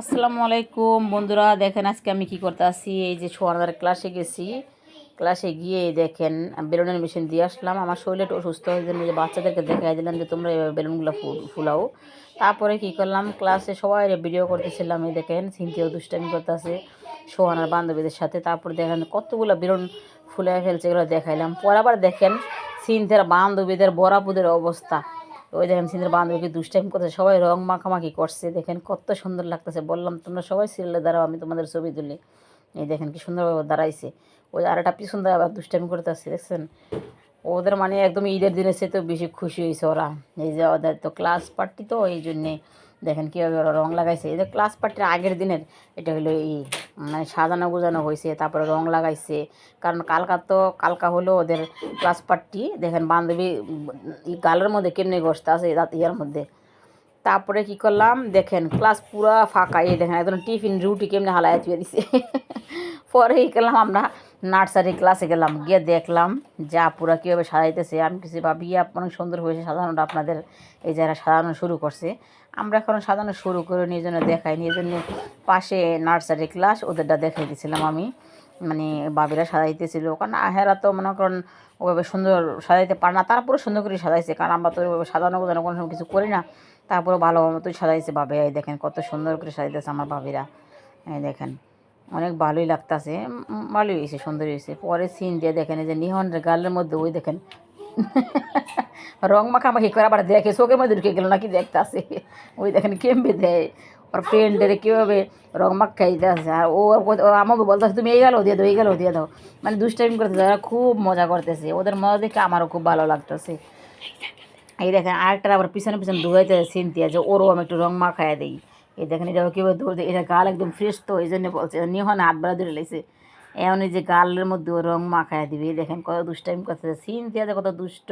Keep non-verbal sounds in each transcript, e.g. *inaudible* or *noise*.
আসসালামু আলাইকুম। বন্ধুরা, দেখেন আজকে আমি কি করতে আসি? এই যে সোয়ানার ক্লাসে গেছি। ক্লাসে গিয়ে দেখেন, বেলুনের মেশিন দিয়ে আসলাম। আমার শরীরটা অসুস্থ হয়ে জন্য যে বাচ্চাদেরকে দেখাই দিলাম যে তোমরা এভাবে বেলুনগুলো ফুলাও। তারপরে কি করলাম? ক্লাসে সবাই ভিডিও করতেছিলাম। এই দেখেন, সিনথিও দুষ্টামি করতেছে সোহানার বান্ধবীদের সাথে। তারপরে দেখেন, কতগুলো বেলুন ফুলে ফেলছে, এগুলো দেখাইলাম। পরে আবার দেখেন সিনথের বান্ধবীদের বরাপুদের অবস্থা। ওই দেখেন সিনের বান্ধবীকে দুষ্টাইম করছে সবাই রং মাখামাখি করছে, দেখেন কত সুন্দর লাগতেছে। বললাম, তোমরা সবাই সিরিয়ালে দাঁড়াও, আমি তোমাদের ছবি তুলি। এই দেখেন কি সুন্দরভাবে দাঁড়াইছে। ওই আর একটা পিছন দিয়ে আবার দুষ্টাইম করতে আসছে দেখছেন? ওদের মানে একদম ঈদের দিনে সে তো বেশি খুশি হয়েছে ওরা। এই যে ওদের তো ক্লাস পার্টি তো, এই জন্যে দেখেন কীভাবে ওরা রং লাগাইছে। এই যে ক্লাস পার্টির আগের দিনের, এটা হলো এই মানে সাজানো গোজানো হয়েছে তারপরে রং লাগাইছে। কারণ কালকা তো, কালকা হলো ওদের ক্লাস পার্টি দেখেন বান্ধবী গালের মধ্যে কেমনি গোস্ত আছে ইয়ার মধ্যে। তারপরে কি করলাম, দেখেন ক্লাস পুরা ফাঁকা, এই দেখেন একদম টিফিন রুটি কেমনি হালায় তুলে দিছে। *laughs* পরে কি করলাম আমরা নার্সারি ক্লাসে গেলাম, গিয়ে দেখলাম যা পুরা কীভাবে সাজাইতেছে। আমি কিছু ভাবি অনেক সুন্দর হয়েছে সাজানোটা, আপনাদের এই যারা সাজানো শুরু করছে। আমরা এখন সাজানো শুরু করে নিয়ে জন্য দেখাই, নিয়ে জন্য পাশে নার্সারি ক্লাস ওদেরটা দেখাই দিয়েছিলাম আমি। মানে বাবিরা সাজাইতেছিল, কারণ আহেরা তো মনে করেন ওভাবে সুন্দর সাজাইতে পারে না তারপরে সুন্দর করে সাজাইছে, কারণ আমরা তো ওইভাবে সাজানো গোজানো কোনো সময় কিছু করি না তারপরে ভালো মতোই সাজাইছে বাবে, এই দেখেন কত সুন্দর করে সাজাইতেছে আমার বাবিরা, এই দেখেন। অনেক ভালোই লাগতেছে ভালোই হয়েছে সুন্দর হয়েছে। পরে সিন দিয়ে দেখেন, এই যে নিহনের গালের মধ্যে ওই দেখেন *laughs* রং মাখামাখি করে আবার দেখে, চোখের মধ্যে ঢুকে গেল নাকি দেখতে আসে ওই দেখেন কেমবে দেয়। ওর ফ্রেন্ডের কীভাবে রং মাখাই দিতেছে। আর ও আমাকে বলতেছে, তুমি এই গেল দিয়ে দাও, এই গেল দিয়ে দাও। মানে দুষ্টাইম করতেছে ওরা খুব মজা করতেছে। ওদের মজা দেখে আমারও খুব ভালো লাগতেছে। এই দেখেন আরেকটা আবার পিছনে পিছনে দৌড়াইতে সিনতিয়া যে ওরও আমি একটু রং মাখায় দিই। এই দেখেন এটা কীভাবে দৌড় দেয়। এটা গাল একদম ফ্রেশ তো এই জন্য বলছে নিহন হাত বেড়া ধরে লেছে এমন যে গালের মধ্যে ও রং মাখায় দিবে দেখেন কত দুষ্টাইম করতেছে। সিনতিয়া যে কত দুষ্ট,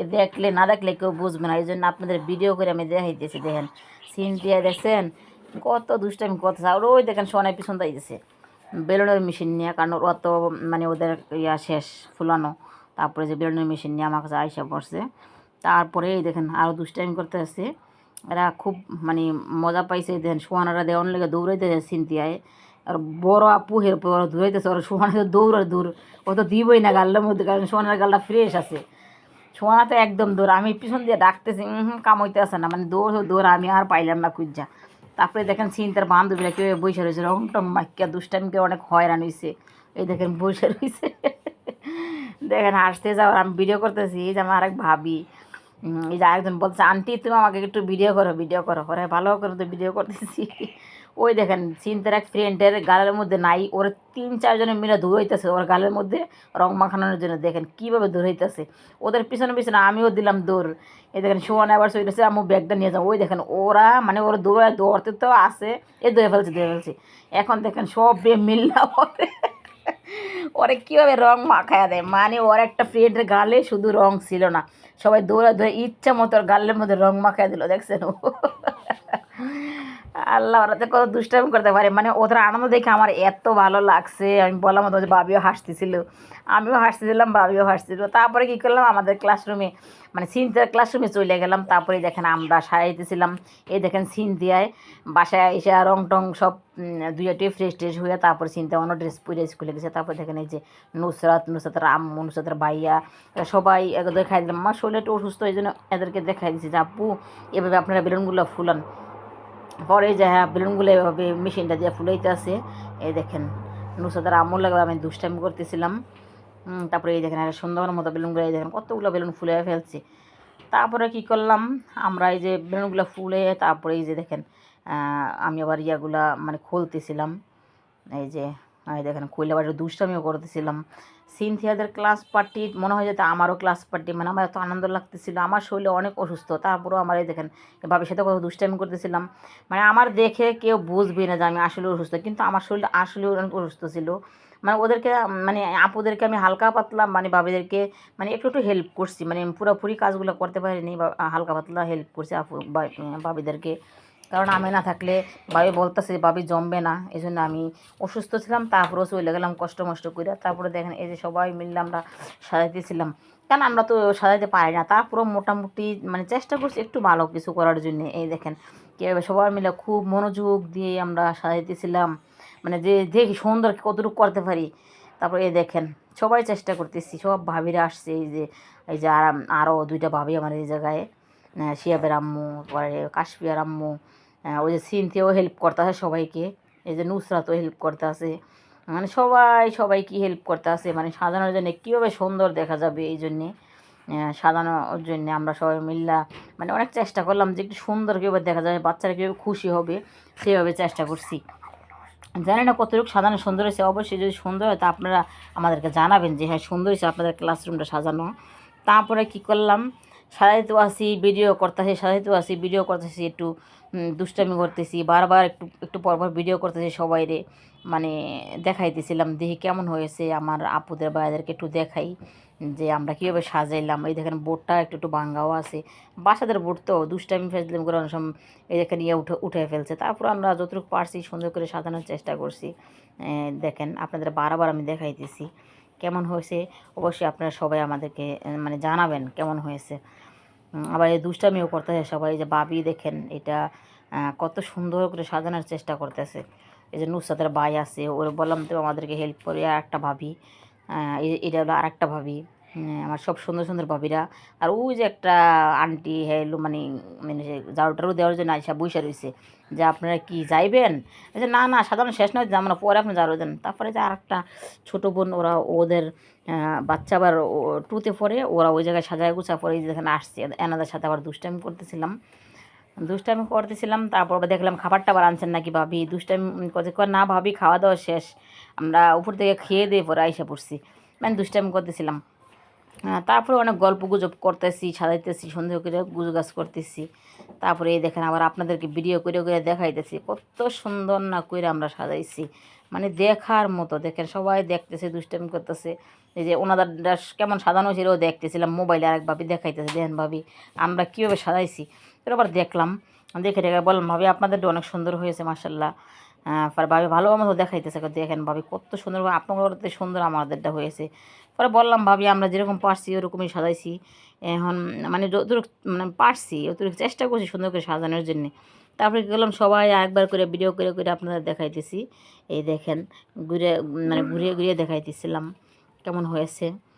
এ দেখলে না দেখলে কেউ বুঝবে না এই জন্য আপনাদের ভিডিও করে আমি দেখাইতেছি, দেখেন। সিনতিয়া দেখছেন কত দুষ্টাইম করতেছে, আর ওই দেখেন সোনায় পিছন দিয়েছে বেলুনের মেশিন নিয়ে, কারণ ওরা তো মানে ওদের ইয়া শেষ, ফুলানো। তারপরে যে বেলুনের মেশিন নিয়ে আমার কাছে আইসা পড়ছে। তারপরে এই দেখেন আরও দুষ্টাইম করতে আসছে এরা খুব মানে মজা পাইছে দেখেন সোহানারা দেওয়ার লেগে দৌড়াইতেছে চিন্তিয়ায় আর বড় আপু হের দৌড়াইতেছে ওরা সোহানা তো দৌড় আর দৌড়। ও তো দিবই না গালের মধ্যে কারণ সোহানার গালটা ফ্রেশ আছে। সোহানা তো একদম দৌড়, আমি পিছন দিয়ে ডাকতেছি হুম কামাইতে আসে না মানে দৌড় দৌড়, আমি আর পাইলাম না কুজ্জা তারপরে দেখেন চিন্তার বান্ধবীরা কেউ বসে রয়েছে রং টং মাইকা দুষ্টামিকে অনেক হয়রান হয়েছে এই দেখেন বসে রয়েছে দেখেন হাসতে যাওয়ার, আমি ভিডিও করতেছি, এই যে আমার আরেক ভাবি। এই যে আরেকজন বলছে, আন্টি, তুমি আমাকে একটু ভিডিও করো ভিডিও করো। পরে ভালো করে তো ভিডিও করতেছি। ওই দেখেন চিন্তার এক ফ্রেন্ডের গালের মধ্যে নাই, ওর তিন চারজনে মিলে দৌড়াইতেছে ওর গালের মধ্যে রং মাখানোর জন্য। দেখেন কীভাবে দৌড়াইতেছে ওদের পিছনে পিছনে আমিও দিলাম দৌড়। এই দেখেন সোয়ান আবার সইতেছে আমি ব্যাগটা নিয়ে যাব ওই দেখেন, ওরা মানে ওরা দৌড়ায় দৌড়তে তো আসে এ দৌড়ে ফেলছে দৌড়ে ফেলছে। এখন দেখেন, সব বে মিল্লা ওরে। কীভাবে রং মাখায় দেয়। মানে ওর একটা ফ্রেন্ডের গালে শুধু রং ছিল না। সবাই দৌড়া ধরে ইচ্ছা মতো গালের মধ্যে রং মাখায় দিল, দেখছেন? ও আল্লাহ ওরা তো কত দুষ্টামি করতে পারে। মানে ওদের আনন্দ দেখে আমার এত ভালো লাগছে। আমি বললাম যে বাবিও হাসতেছিল। আমিও হাসতেছিলাম বাবিও হাসছিল তারপরে কী করলাম? আমাদের ক্লাসরুমে মানে সিনথিয়ার ক্লাসরুমে চলে গেলাম। তারপরে দেখেন আমরা সারাইতেছিলাম এই দেখেন সিনথিয়ায় বাসায় এসে রং টং সব উম, দুইটি ফ্রেশ ট্রেশ হয়ে তারপরে চিন্তা অন্য ড্রেস পরে স্কুলে গেছে। তারপর দেখেন এই যে নুসরাত নুসরাতের আম্মু নুসরাতের ভাইয়া সবাই দেখাই দিলাম। আমার শরীরটা অসুস্থ এই জন্য এদেরকে দেখাই দিচ্ছি যে আপু এভাবে আপনারা বেলুনগুলো ফুলান। পরে যে হ্যাঁ বেলুনগুলো এভাবে মেশিনটা দিয়ে ফুলাইতে আছে। এই দেখেন নুসরাতের আম্মুর লাগে আমি দুষ্টামি করতেছিলাম। তারপরে এই দেখেন, একটা সুন্দর মতো বেলুনগুলো, এই দেখেন, কতগুলো বেলুন ফুলে ফেলছি। তারপরে কি করলাম, আমরা এই যে বেলুনগুলো ফুলে, তারপরে এই যে দেখেন আমি আবার ইয়াগুলা মানে খুলতেছিলাম। এই যে দেখেন, খুলে আবার দুষ্টামিও করতেছিলাম। সিনথিয়াদের ক্লাস পার্টি, মনে হয় যাতে আমারও ক্লাস পার্টি মানে আমার এত আনন্দ লাগতেছিল। আমার শরীরে অনেক অসুস্থ, তারপরেও আমার এই দেখেন বাবির সাথে কত দুষ্টামি করতেছিলাম। মানে আমার দেখে কেউ বুঝবে না যে আমি আসলে অসুস্থ, কিন্তু আমার শরীরটা আসলে অনেক অসুস্থ ছিল। মানে ওদেরকে মানে আপুদেরকে আমি হালকা পাতলা মানে বাবিদেরকে মানে একটু একটু হেল্প করছি। মানে পুরোপুরি কাজগুলো করতে পারিনি হালকা পাতলা হেল্প করছি আপু বাবিদেরকে কারণ আমি না থাকলে বাবি বলতেছে বাবি জমবে না। এই জন্য আমি অসুস্থ ছিলাম, তারপরেও চলে গেলাম কষ্ট মষ্ট করে তারপরে দেখেন, এই যে সবাই মিললে আমরা সাজাইতেছিলাম কারণ আমরা তো সাজাইতে পারি না? তারপরেও মোটামুটি মানে চেষ্টা করছি একটু ভালো কিছু করার জন্য। এই দেখেন, কীভাবে সবাই মিলে খুব মনোযোগ দিয়ে আমরা সাজাইতেছিলাম মানে যে দেখি সুন্দর কতটুকু করতে পারি। তারপর এই দেখেন, সবাই চেষ্টা করতেছি, সব ভাবিরা আসছে। এই যে এই যে আর আরও দুইটা ভাবি আমার এই জায়গায়। শিয়াবের আম্মু, পরে কাশপিয়ার আম্মু ওই যে সিনথিও হেল্প করতে আছে সবাইকে। এই যে নুসরাতও হেল্প করতে আছে মানে সবাই সবাইকে হেল্প করতে আছে মানে সাজানোর জন্য কীভাবে সুন্দর দেখা যাবে এই জন্যে সাজানোর জন্য আমরা সবাই মিল্লা মানে অনেক চেষ্টা করলাম যে একটু সুন্দর কীভাবে দেখা যাবে, বাচ্চারা কীভাবে খুশি হবে, সেভাবে চেষ্টা করছি। জানি না কতটুকু সাজানো সুন্দর হয়েছে। অবশ্যই যদি সুন্দর হয়, তা আপনারা আমাদেরকে জানাবেন যে হ্যাঁ সুন্দর হয়েছে আপনাদের ক্লাসরুমটা সাজানো। তারপরে কি করলাম সাজাইতেও আসি ভিডিও করতেছি সাজাইতেও আসি ভিডিও করতেছি, একটু দুষ্টামি করতেছি, বারবার একটু একটু পরপর ভিডিও করতেছি সবাইরে মানে দেখাইতেছিলাম, দেখি কেমন হয়েছে আমার আপুদের, ভাইদেরকে একটু দেখাই, যে আমরা কীভাবে সাজাইলাম, এই দেখেন বোর্ডটা একটু একটু ভাঙ্গাও আছে, বাসাদের বোর্ড তো, দুষ্টামি, ফেসলাম করে অনেক সময় এই দেখেন ইয়ে উঠে উঠে ফেলছে, তারপর আমরা যতটুকু পারছি সুন্দর করে সাজানোর চেষ্টা করছি দেখেন আপনাদের বারবার আমি দেখাইতেছি কেমন হয়েছে, অবশ্যই আপনারা সবাই আমাদেরকে মানে জানাবেন কেমন হয়েছে। আবার এই দুষ্টামিও করতেছে সবাই যে বাবি দেখেন, এটা কত সুন্দর করে সাজানোর চেষ্টা করতেছে। এই যে নুসাদের বাই আছে, ওর বললাম তো আমাদেরকে হেল্প করে আর একটা ভাবি। এটা হলো আর একটা ভাবি। আমার সব সুন্দর সুন্দর ভাবিরা। আর ওই যে একটা আন্টি হেলো মানে মানে ঝাড়ু টাড়ু দেওয়ার জন্য আইসা বইসা রয়েছে যে আপনারা কি যাইবেন? যে না না, সাধারণ শেষ নয়, যে আমরা পরে আপনি ঝাড়ু দেন তারপরে যে আর একটা ছোটো বোন, ওরা ওদের বাচ্চা আবার টুতে পড়ে, ওরা ওই জায়গায় সাজায় গুছা পরে যেখানে আসছে। এনাদের সাথে আবার দুষ্টামি করতেছিলাম। দুষ্টামি করতেছিলাম, তারপর আবার দেখলাম খাবার টাবার আনছেন নাকি ভাবি। দুষ্টামি করতে না ভাবি, খাওয়া দাওয়া শেষ। আমরা উপর থেকে খেয়ে দিয়ে পরে আইসা পড়ছি। মানে দুষ্টামি করতেছিলাম। তারপরে অনেক গল্প গুজব করতেছি, সাজাইতেছি সুন্দর করে গুজগাছ করতেছি। তারপরে এই দেখেন আবার আপনাদেরকে ভিডিও করে করে দেখাইতেছি, কত সুন্দর না করে আমরা সাজাইছি। মানে দেখার মতো, দেখেন সবাই দেখতেছে, দুষ্টামি করতেছে। এই যে ওনাদের কেমন সাজানো ছিল দেখতেছিলাম মোবাইলে আরেক ভাবি দেখাইতেছে, দেখেন ভাবি, আমরা কীভাবে সাজাইছি? তো আবার দেখলাম, দেখে দেখে বললাম, ভাবি, আপনাদেরটা অনেক সুন্দর হয়েছে মার্শাল্লাহ পরে ভাবি ভালো মতো দেখাইতেছে দেখেন ভাবি কত সুন্দর আপনাদের সুন্দর আমাদেরটা হয়েছে। পরে বললাম, ভাবি, আমরা যেরকম পারছি, ওরকমই সাজাইছি। এখন মানে যতটুকু মানে পারছি, অতটুকু চেষ্টা করছি সুন্দর করে সাজানোর জন্যে। তারপরে কী করলাম, সবাই একবার করে ভিডিও করে করে আপনাদের দেখাইতেছি। এই দেখেন, ঘুরে মানে ঘুরিয়ে ঘুরিয়ে দেখাইতেছিলাম, কেমন হয়েছে। হ্যাঁ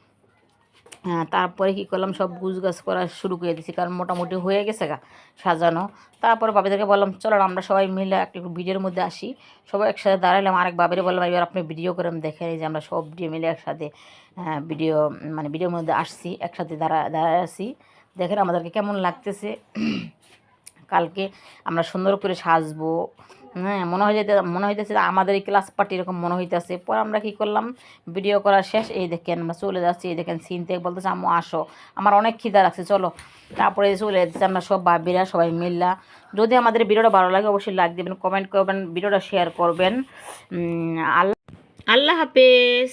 তারপরে কী করলাম সব গুছ গাছ করা শুরু করে দিয়েছি কারণ মোটামুটি হয়ে গেছে গা সাজানো। তারপর বাবিদেরকে বললাম চলো আমরা সবাই মিলে একটা ভিডিওর মধ্যে আসি। সবাই একসাথে দাঁড়ালাম আরেক বাবিরে বললাম এবার আপনি ভিডিও করে দেখেন যে আমরা সব ভিডিও মিলে একসাথে হ্যাঁ, ভিডিও মানে ভিডিওর মধ্যে আসছি একসাথে দাঁড়া দাঁড়ায় আছি। দেখেন আমাদেরকে কেমন লাগতেছে। কালকে আমরা সুন্দর করে সাজবো হ্যাঁ মনে হয় যেতে মনে হইতেছে আমাদের এই ক্লাস পার্টি এরকম মনে হইতেছে। পরে আমরা কি করলাম? ভিডিও করার শেষ। এই দেখেন আমরা চলে যাচ্ছি। এই দেখেন সিনতে বলতেছে, আম্মু, আসো। আমার অনেক খিদা লাগছে, চলো। তারপরে চলে যাচ্ছে আমরা সব ভাবিরা, সবাই মিললা। যদি আমাদের ভিডিওটা ভালো লাগে, অবশ্যই লাইক দেবেন কমেন্ট করবেন, ভিডিওটা শেয়ার করবেন। আল্লাহ আল্লাহ হাফেজ।